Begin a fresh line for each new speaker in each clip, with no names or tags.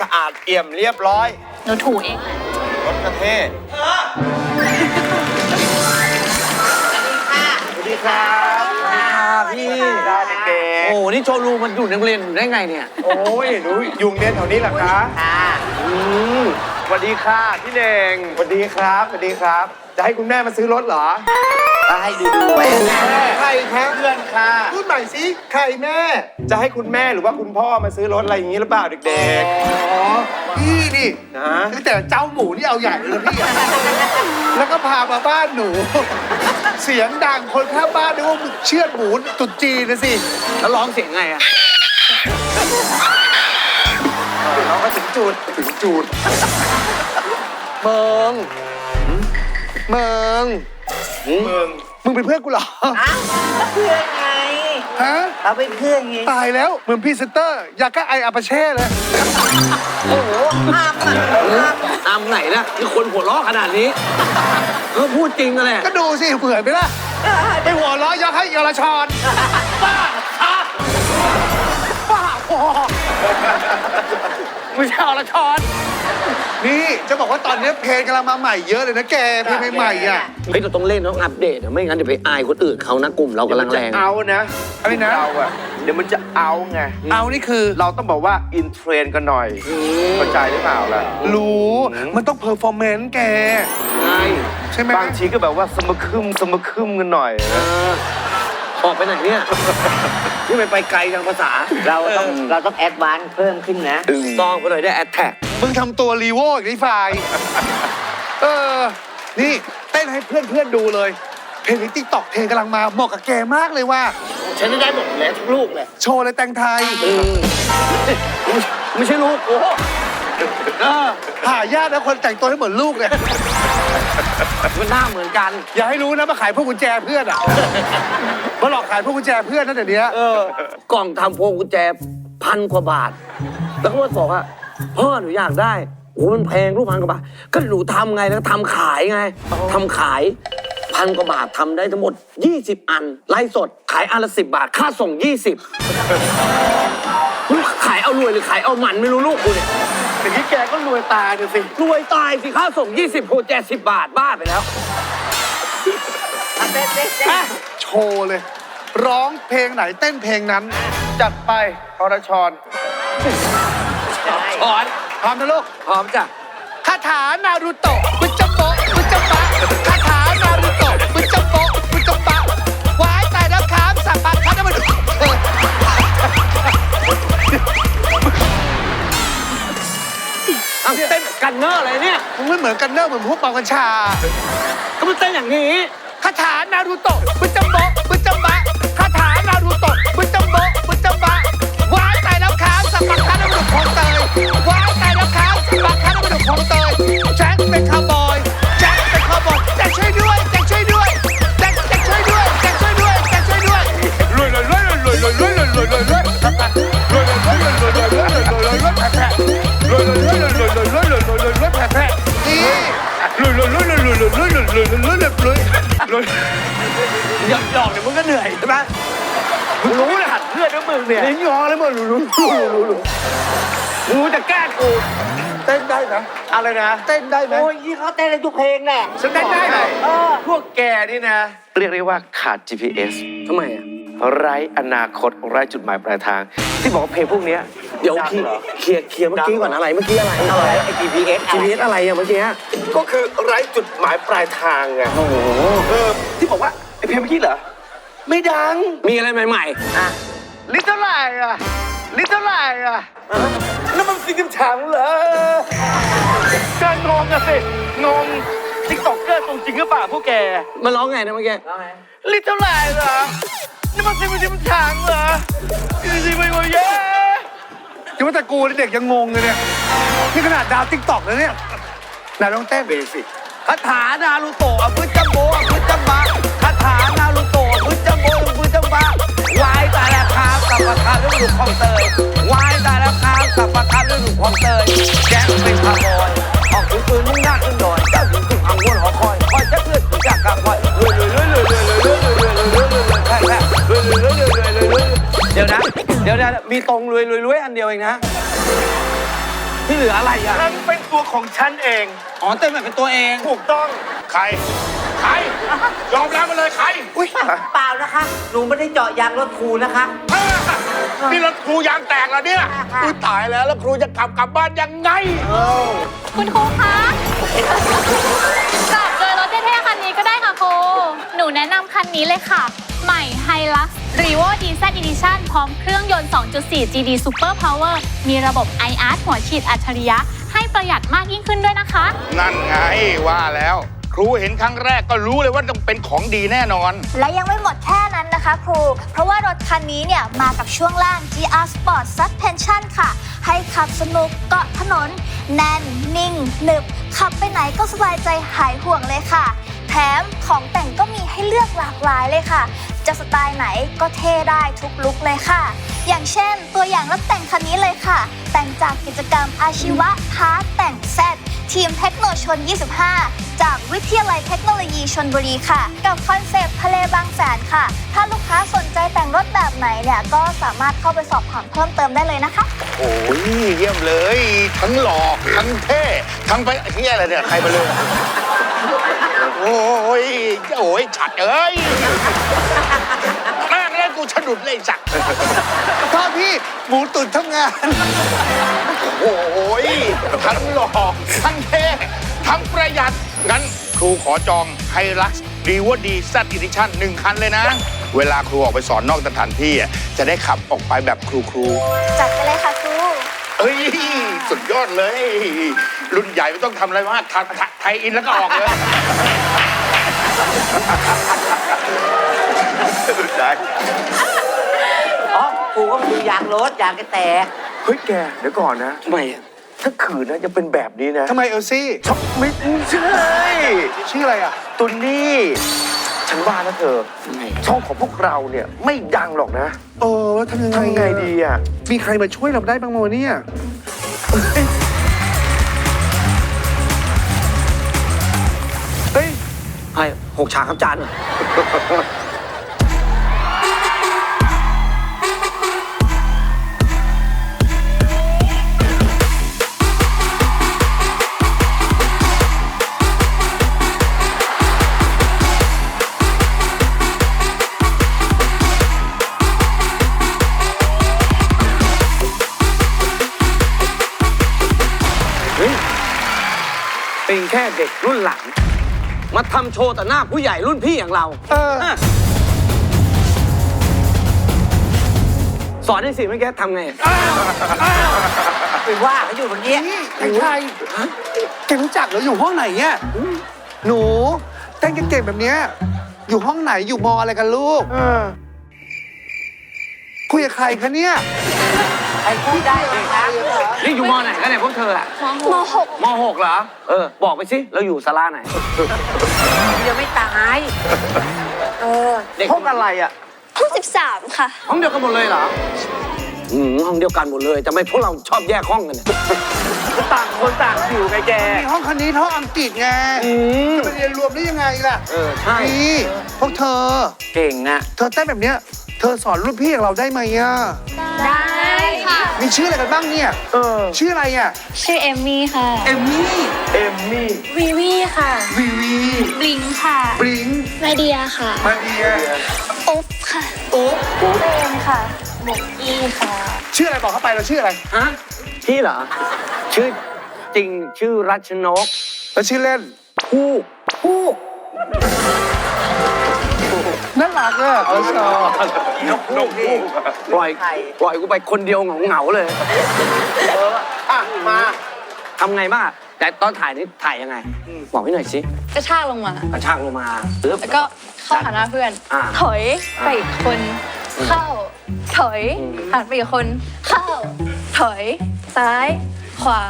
สะอาดเอี่ยมเรียบร้อย
หนูถูเอง
รถกระเทศสวัสดีครับครับพี่ได้เด็ก
โอ้นี่โชว์รูมันอยู่ในโรงเรียนอยู่ได้ไงเนี่ย
โอ้ยหนูยุงเรียนแถวนี้หรอคะอืมสวัสดีค่ะพี่เน่งสวัสดีครับสวัสดีครับ จะให้คุณแม่มาซื้อรถเหรอ
ก็ให้ดูดูไว้
ใครแพ้เพื่อนค่ะพูดใหม่สิใครแม่ จะให้คุณแม่หรือว่าคุณพ่อมาซื้อรถอะไรอย่างนี้หรือเปล่าเด็กๆ
อ๋อพี่นี่
นะ
ตั้งแต่เจ้าหมูนี่เอาใหญ่เลยพี่แล้วก็พามาบ้านหนู เสียงดังคนข้างบ้านนึกว่ามึงเชือดหมูตุนจีนนะสิ
แล้วร้องเสียงไงอะ
เราก็ถึงจุดถึงจุด
เมืองเมือง เมื
อง
มึงเป็นเพื่อนกูเหรอ
อ้าเพื่อนไง
ฮะ
เราเป็นเพื่อนไง
ตายแล้วเหมือนพี่เซนเตอร์ยาก้าไออาปาเช่เลย
โอ้โหอ้ามอะอ้าม
ตาไหนนะที่คนหัวล้อขนาดนี้ก็พูดจริงนั่นแหละ
ก็ดูสิเผื่อไปละ ไปหัวล้อยกให้เอรชน คุณชา
วละชร
นี่จะบอกว่าตอนนี้เพลงกำลังมาใหม่เยอะเลยนะแกเพลงใหม่ๆอะ
เฮ้ยเราต้องเล่นต้องอัปเดตอะไม่งั้นเดี๋ยวไปอายคนอื่นเขานะกลุ่มเรากำลังแรง
เอานะ
อะรนะ
เอาอะเดี๋ยวมันจะเอาไง
เอานี่คือ
เราต้องบอกว่าอินเทรนกันหน่อยเข้าใจหรือเปล่าล่ะ
รู้มันต้องเพอร์ฟอร์แมนซ์แก
ใช่
ใช่ไหม
บางทีก็แบบว่าสมคึมสมคึมกันหน่อย
ออกไปไหนเนี่ย ที่มันไปไกลทางภาษา
เราต้องเราต้องแอดวานเพิ่มขึ้นนะ
ต้องก็เลยได้แอดแท็ก
มึงทำตัวรีโวอีกนี่ฟายเออ นี่เต้นให้เพื่อนเพื่อนดูเลย เพลงติ๊กตอกเพลงกำลังมาเหมาะกับแกมากเลยว่า
ฉันได้หมดแล้วทุกลูกเลย
โชว์เลยแตงไทย
ไม่ใช่ลูกโอ้
หายากนะคนแต่งตัวให้เหมือนลูกเนี่ย
มันหน้าเหมือนกัน
อย่าให้รู้นะมาขายพวกกุญแจเพื่อนอะ มาหลอกขายพวกกุญแจเพื่อนนั่นเดี๋ยวนี้
เออกล่องทำพวกกุญแจพันกว่าบาท แล้วก็มาบอกว่าพ่อหนูอยากได้โอ้มันแพงรูปพันกว่าบาท ก็หนูทำไงแล้วทำขายไงทำขายพันกว่าบาททำได้ทั้งหมด 20 อัน ไล่สดขายอันละสิบาท ค่าส่ง 20ลูกขายเอารวยหรือขายเอาหมันไม่รู้ลูกกูเนี่ย
สิ่งที่แกก็รวยตายเดี๋ยสิ
รวยตายสิข้าส่ง 20คูณ70 บาทบ้าไปแล้ว
เต้นเต้นเต้น
โชว์เลย ร้องเพลงไหนเต้นเพลงนั้น
จัดไปอรชร
ถอน
พร้อมนะลูก
พร้อมจ้ะ
คาถานารูโตะบุจโปะบุจปะคาถานารูโตะบุจโปะบุจปะวายตายแล้วครับสับปะคัดมัน เต้
นกันเนอร์อะไรเนี่ย
มึงไม่เหมือนกันเนอร์เหมือนพวกเปากัญชา
ก็มันเต้นอย่างนี้
คาถานารูโตะบึจัมโบบึจัมบะคาถานารูโตะบึจัมโบบึจัมบะว้ายตายแล้วครับสมักรค้านาบุตรของเตยว้ายตายแล้วครับสมักรค้านาบุต
รของเตย
ลุยลุยลุยลุยลุยลุยลุย
หยอกหยอกเดี๋ยวมึงก็เหนื่อยใช่ไหมมึงรู้รหัสเพื่อนด้วยมึงเนี่ย
ลิ้นงอเลยมึงลุยลุยลุยลุยลุย
มึงรู้จะแกล้งกู
เต้นได้นะ
อะไรนะ
เต้นได้ไหม
โอ้ยยี่เขาเต้นได้ทุกเพลงแหละ
ฉันเต้นได้ไหม
เออ
พวกแกนี่นะ
เรียกได้ว่าขาด GPS
ทำไมอะ
ไร้อนาคตไร้จุดหมายปลายทาง ที่บอกว่าเพลงพวกเนี้ย
เดี๋ยวเคลียร์เคลียร์เคลียร์เมื่อกี้ก่อนอะไรเมื่อกี้อะไรอะไร
ไอ้ GPS อะไร
GPS อะไรอะเมื่อกี้
ก็คือไร้จุดหมายปลายทางไง
โอ้โห
เออที่บอกว่าไอเพลงเมื่อกี้เหรอไม่ดัง
มีอะไรใหม่
ลิตรเท่าไหร่อะลิตรเท่าไหร่อะ
นั่นมันซิงเกิลถังเหรอ
เกินงงอะสิงงติ๊กต็อกเกอร์ตรงจริงหรือเปล่าพวกแก
ๆมันร้องไงนะเมื่อกี้
ลิตรเท่าไหร่เหรอนี่มันซิมซิมถังเหรอซิมซิมไม่เยอะ ยังว่าแต่กูเด็กยังงงเลยเนี่ยนี่ขนาดดาวติ๊กต็อกเลยเนี่ยไหนลองเต้นเบสิกคาถานารูโตะอะพึ่จัมโบอะพึ่จัมบะคาถานารูโตะอะพึ่จัมโบอะพึ่จัมบะวายตายแล้วครับสับปะคาเรื่องหลุดคลองเตยวายตายแล้วครับสับปะคาเรื่องหลุดคลองเตยแจ็คเป็นคาร์บอยออกถือปืนมุ่งหน้าขึ้นดอยเจ้าหญิงขึ้นอังวนหอคอยคอยจะเลือดจากกา
มีตรงรวยรวยรวยอันเดียวเองนะ
ที่เหลืออะไรอะ
ฉันเป็นตัวของฉันเอง
อ๋อเต้นแบบเป็นตัวเอง
ถูกต้อง
ใคร ใคร ยอมรับมาเลยใคร
อุ้ยเปล่านะคะ หนูไม่ได้เจาะยางรถครูนะคะ
อ่านี่รถครูยางแตกแล้วเนี่ยอุ้ยตายแล้วแล้วครูจะขับกลับบ้านยังไง
คุณครูคะกลับเจอรถเท่ๆคันนี้ก็ได้ค่ะครู หนูแนะนำคันนี้เลยค่ะ ใหม่ Hilux Revo DZ Edition พร้อมเครื่องยนต์ 2.4 GD Super Power มีระบบ IR หัวฉีดอัจฉริยะ ให้ประหยัดมากยิ่งขึ้นด้วยนะคะ
นั่นไงว่าแล้ว ครูเห็นครั้งแรกก็รู้เลยว่าต้องเป็นของดีแน่นอน
และยังไม่หมดแค่นั้นนะคะครู เพราะว่ารถคันนี้เนี่ยมากับช่วงล่าง GR Sport Suspension ค่ะ ให้ขับสนุกเกาะถนน แน่นนิ่งหนึบ ขับไปไหนก็สบายใจหายห่วงเลยค่ะ แถมของแต่งก็มีให้เลือกหลากหลายเลยค่ะ จะสไตล์ไหนก็เท่ได้ทุกลุคเลยค่ะ อย่างเช่น ตัวอย่างรถแต่งคันนี้เลยค่ะ แต่งจากกิจกรรมอาชีวะพาร์ทแต่งแซดทีมเทคโนชน 25 จากวิทยาลัยเทคโนโลยีชนบุรีค่ะ กับคอนเซปต์ทะเลบางแสนค่ะ ถ้าลูกค้าสนใจแต่งรถแบบไหนเนี่ยก็สามารถเข้าไปสอบถามเพิ่มเติมได้เลยนะคะ
โอ้ยเยี่ยมเลย ทั้งหล่อทั้งเท่ทั้งไปเฮียอะไรเนี่ย ใครมาเลย โอ้ยโอ้ยฉัดเอ้ยแม่งเล่นกูสะดุดเลยสัก
พ่อพี่หมูตุ๋นทำงาน
โอ้ยทั้งหล่อทั้งเท่ทั้งประหยัด งั้นครูขอจองไฮลักซ์ดีว่าดีซัดอีดิชั่นหนึ่งคันเลยนะ เวลาครูออกไปสอนนอกสถานที่อะจะได้ขับออกไปแบบครูครูๆ
จัดไปเลยค่ะครู
เอ้ย สุดยอดเลย รุ่นใหญ่ไม่ต้องทำอะไรมากทไทไทยอินแล้วก็ออกเลย
ได้
อ๋อครูก็มาดูยางรถยางแกแตก
เฮ้ยแก เดี๋ยวก่อนนะ
ทำไมอะ
ถ้าขืนนะจะเป็นแบบนี้นะ
ทำไมเอลซี่
ช็อกไม่ใช่
ชื่ออะไรอะ
ตุนนี่ ฉันว่านะเธอ ช่องของพวกเราเนี่ยไม่ดังหรอกนะ
เออทำยังไง
ทำไงดีอะ
มีใครมาช่วยเราได้บ้างโมเนี่ย
เฮ้ย
ไอ้หกฉากครับจาน แค่เด็กรุ่นหลัง มาทำโชว์ต่อหน้าผู้ใหญ่รุ่นพี่อย่างเรา
เออะ
สอนให้สิเมื่อกี้ทำไง
ไปว่าเขาอยู่เมื่อกี้
นี่ใครใครแกรู้จักเหรออยู่ห้องไหนเนี่ยหนูเต้นเก่งๆแบบเนี้ยอยู่ห้องไหนอยู่มออะไรกันลูก
เออ
คุยกับใครคะเนี่ย
ใครพูดได้เลยนะ
นี่อยู่มอไหนกันเนี่ยพวกเธออะ
ม .6
มหกเหรอ เออ บอกไปสิ เราอยู่ศาลาไหน
ยังไม่ตาย เออ
เด็ก
ห้องอะไรอะ
ห้อง13ค่ะ
ห้องเดียวกันหมดเลยเหรออืมห้องเดียวกันหมดเลยแต่ไม่พวกเราชอบแยกห้องกันเนี่ย
ต่างคนต่างอยู่ไงแก
มีห้องคันนี้ห้องอังกฤษไง
อืม
จะไปเรียนรวมได้ยังไงล่ะ
เออ ใช่
นี่พวกเธอ
เก่งอะ
เธอเต้นแบบเนี้ย เธอสอนรุ่นพี่อย่างเราได้ไหมอะ
ได้ค่ะ
มีชื่ออะไรกันบ้างเนี่ย
เออ
ชื่ออะไรอะ
ชื่อเอมมี่ค่ะ
เอมมี่
เอมมี่
วีวีค่ะ
วีวี
บลิงค่ะ
บริง
นาเดียค่ะ
มาเดีย
อุ๊บค่ะ
อุ๊บ
เอมค่ะ
หมกอีค่ะ
ชื่ออะไรบอกเข้าไปเราชื่ออะไร
ฮะพี่เหรอ ชื่อจริงชื่อรัชนก
แล้วชื่อเล่น
ผู้
ผู้น่า รักอะเออชอบ
นกนกคู่
ปล่อยปล่อยกูไปคนเดียวเหงาๆเลย
อะมา
ทำไงบ้างแต่ตอนถ่ายนี่ถ่ายยังไงบอกพี่หน่อยสิ
กระชากลงมา
กระชากลงมาปึ๊บ
แล้วก็เข้าหาหน้าเพื่อน
อ่า
ถอยไปอีกคน เข้า ถอย
อืม
หันไปอีกคน เข้า ถอย ซ้าย ขวา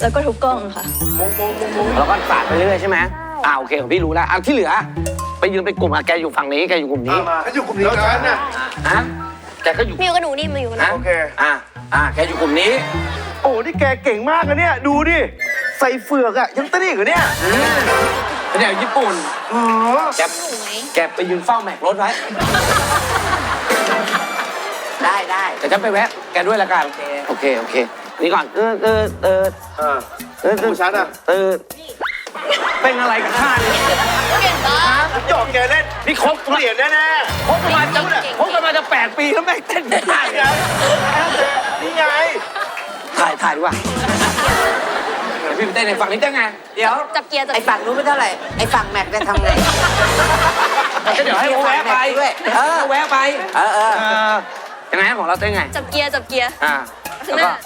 แล้วก็ทุกกล้องค่ะ
แล้วก็สาดไปเรื่อยๆใช่ไหมอ่าโอเคของพี่รู้แล้วอะที่เหลือ ไปยืนเป็นกลุ่มอะแกอยู่ฝั่งนี้แกอยู่กลุ่มนี้
ถ้าอยู่กลุ่มนี้แล้วฉันน่ะ
ฮะแกก็อยู่
มิวกับหนูนี่มาอยู่กับหนู
ฮะ
โอเค
อะอะแกอยู่กลุ่มนี้
โอ้นี่แกเก่งมากนะเนี่ย ดูดิ ใส่เฟือกอะยังเต้นอีกเหรอเนี่ย
เดี๋ยวญี่ปุ่น
อ๋อ
แกแกไปยืนเฝ้าแม็กรถไว้
ได้ได้
แต่ฉันไปแวะ แกด้วยละกัน โอเค โอเค นี่ก่อน เออเออเออ
เออ
เออ
ของฉันอะ
เออ เป็นอะไรกับข้าเนี่ย
หยอกแกเล่น
นี่คบ
เปลี่ยนแน่
คบกันมาจะคบกันมาจะแปดปีแล้วแม่งเต้นไม่ได้
ๆไงนี่ไง
ถ่ายถ่ายดีกว่าเดี๋ยวพี่ไปเต้นในฝั่งนี้ได้ไง
เดี๋ยว
จับเกียร์จับ
ไอ้ฝั่งนู้นไม่เท่าไหร่ ไอ้ฝั่งแม็กซ์จะทำไง
ก็เดี๋ยวให้เขาแวะไป
ด้วยเออ
เขาแวะไป
เออเออ
เออยังไงของเราเต้นไง
จับเกียร์จับเกียร์
อ่า
ข้า
แล้ว
งห
ก็
น้า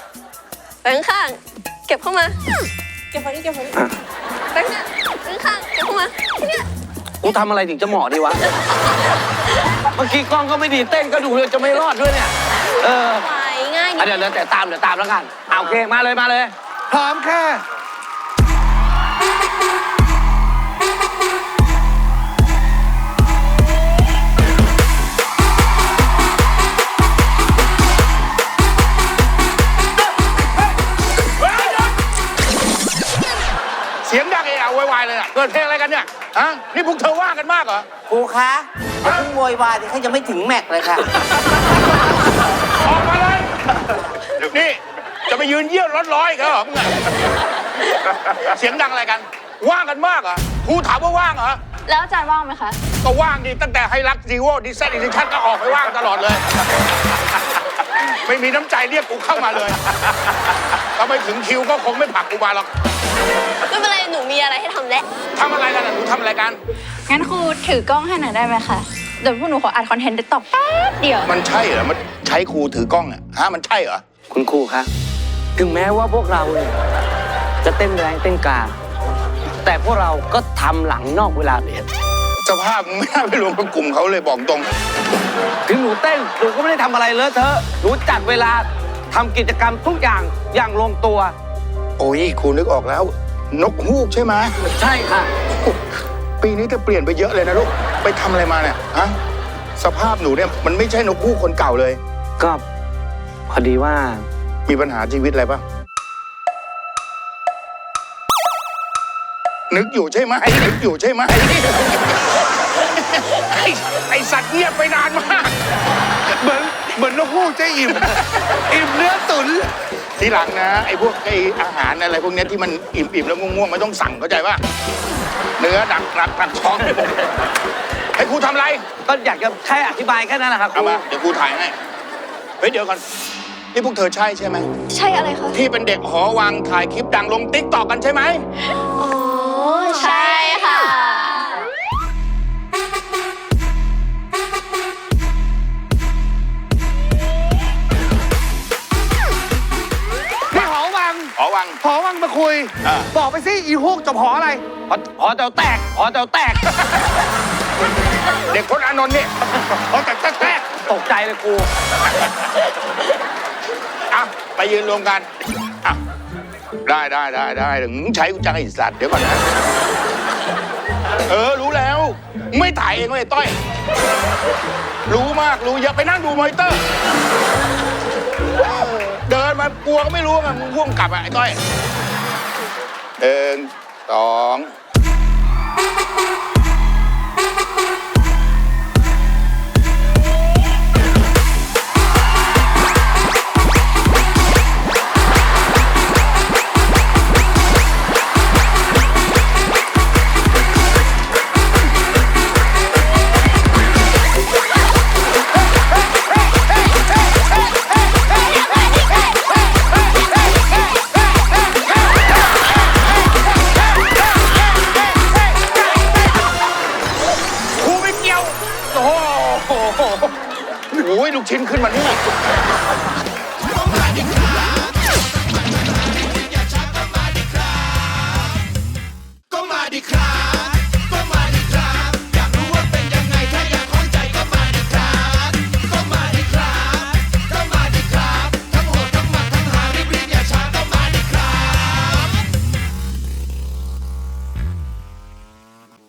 ไปข้างๆเก็บเข้ามา เก็บฝั่งนี้เก็บฝั่งนี้
อะ
ไปข้างหน้าไปข้างๆเก็บเข้ามาที่เนี่ย
กูทำอะไรถึงจะเหมาะดีวะ เมื่อกี้กล้องก็ไม่ดีเต้นก็ดูเลยจะไม่รอดด้วยเนี่ย เออ
ไปง่าย
อะ
นิด
เดี๋ยวเดี๋ยวแต่ตามเดี๋ยวตามแล้วกันเอาโอเคมาเลยมาเลย
พร้อมค่ะ
ครูคะอย่าเพิ่งโวยวายเดี๋ยวเขาจะไม่ถึงแม็กซ์เลยค่ะ
ออกมาเลย นี่ จะไปยืนเยี่ยวรถร้อยเขาเหรอมึงอะเสียงดังอะไรกัน ว่างกันมากเหรอครูถามว่าว่างเหรอ
แล้วอาจารย์ว่างไหมคะ
ก็ว่างดีตั้งแต่ให้รักดีโวดีเซนดิชันก็ออกไปว่างตลอดเลย ไม่มีน้ำใจเรียกกูเข้ามาเลยถ้าไม่ถึงคิวก็คงไม่ผลักกูมาหรอก
ไม่เป็นไร หนูมีอะไรให้ทำแล้ว
ทำอะไรกันอะหนูทำอะไรกัน
งั้นครูถือกล้องให้หน่อยได้ไหมคะเดี๋ยวพวกหนูขออัดคอนเทนต์เด็ดตอกแป๊บเดียว
มันใช่เหรอ มันใช้ครูถือกล้องอะฮะ มันใช่เหรอ
คุณครูครับถึงแม้ว่าพวกเราเนี่ยจะเต้นแรงเต้นกาแต่พวกเราก็ทำหลังนอกเวลาเรียน
สภาพมึงไม่น่าไปรวมกับกลุ่มเขาเลยบอกตรง
ถึงหนูเต้นหนูก็ไม่ได้ทำอะไรเลอะเทอะหนูจัดเวลาทำกิจกรรมทุกอย่างอย่างลงตัว
โอ้ยครูนึกออกแล้ว นกฮูกใช่ไหม
ใช่ค่ะ
ปีนี้จะเปลี่ยนไปเยอะเลยนะลูก ไปทำอะไรมาเนี่ยฮะสภาพหนูเนี่ยมันไม่ใช่นกฮูกคนเก่าเลย
ก็พอดีว่า
มีปัญหาชีวิตอะไรปะนึกอยู่ใช่ไหมนึกอยู่ใช่ไหมไอ้ไอสัตว์เงียบไปนานมาก
เหมือนเหมือนนกฮูกจะอิ่ม อิ่มเนื้อตุ๋น
ทีหลังนะ ไอ้พวกไอ้อาหารอะไรพวกเนี้ยที่มันอิ่มๆแล้วง่วงๆไม่ต้องสั่งเข้าใจป่ะ เนื้อดักดักดักท้องให้ครูทำอะไร
ก็อยากจะแค่อธิบายแค่นั้นแหละครับ
เอามาเดี๋ยวครูถ่ายให้ เฮ้ยเดี๋ยวก่อน นี่พวกเธอใช่ใช่ไหม
ใช่อะไรคะ
ที่เป็นเด็กหอวังถ่ายคลิปดังลงติ๊กตอกกันใช่ไหม
อ๋อ ใช่ คุ
ย
อ่า
บอกไปสิอีฮูกจบหออะไร
หอหอแต๋วแตกหอแต๋วแตก
เด็กคนอานนท์นี่หอแต่แต๊ก
ตกใจเลยครู
ๆอะไปยืนรวมกันอะได้ได้ได้ได้เดี๋ยวมึงใช้กูจังไอ้สัตว์เดี๋ยวก่อนนะ เออรู้แล้ว ไม่ถ่ายเองเลยต้อย รู้มากรู้เยอะไปนั่งดูมอนิเตอร์เออเดินมากลัวก็ไม่รู้ไงมึงพ่วงกลับอะไอ้ต้อย หนึ่งสอง อ้โหลูกชิ้นขึ้นมานี่